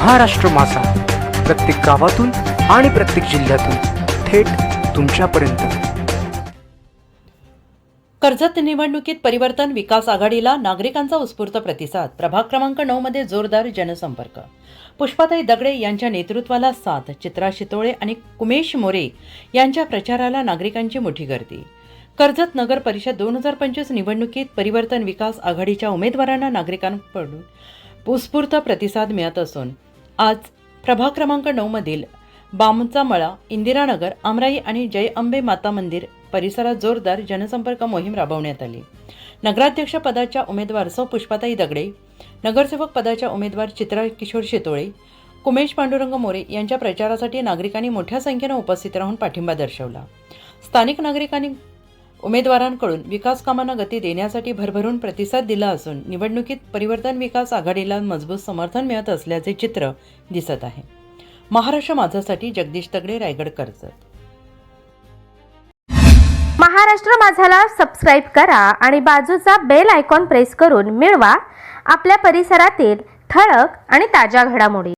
महाराष्ट्र मासा प्रत्येक गावातून आणि प्रत्येक जिल्ह्यातून थेट तुमच्यापर्यंत. कर्जत निवडणुकीत परिवर्तन विकास आघाडीला नागरिकांचा उत्स्फूर्त प्रतिसाद. प्रभाग क्रमांक नऊ मध्ये जोरदार जनसंपर्क. पुष्पाताई दगडे यांच्या नेतृत्वाला साथ चित्रा शितोळे आणि कुमेश मोरे यांच्या प्रचाराला नागरिकांची मोठी गर्दी. कर्जत नगर परिषद दोन हजार पंचवीस निवडणुकीत परिवर्तन विकास आघाडीच्या उमेदवारांना नागरिकांकडून उत्स्फूर्त प्रतिसाद मिळत असून आज प्रभाग क्रमांक नऊ मधील बामचा मळा इंदिरानगर आमराई आणि जय अंबे माता मंदिर परिसरात जोरदार जनसंपर्क मोहीम राबवण्यात आली. नगराध्यक्ष पदाच्या उमेदवार सौ पुष्पाताई दगडे नगरसेवक पदाच्या उमेदवार चित्रा किशोर शितोळे कुमेश पांडुरंग मोरे यांच्या प्रचारासाठी नागरिकांनी मोठ्या संख्येनं उपस्थित राहून पाठिंबा दर्शवला. स्थानिक नागरिकांनी उमेदवारांकडून विकास कामांना गती देण्यासाठी भरभरून प्रतिसाद दिला असून निवडणुकीत परिवर्तन विकास आघाडीला मजबूत समर्थन मिळत असल्याचे चित्र दिसत आहे. महाराष्ट्र माझासाठी जगदीश तगडे रायगड कर्जत. महाराष्ट्र माझाला सबस्क्राईब करा आणि बाजूचा बेल आयकॉन प्रेस करून मिळवा. आपल्या परिसरातील ठळक आणि ताज्या घडामोडी.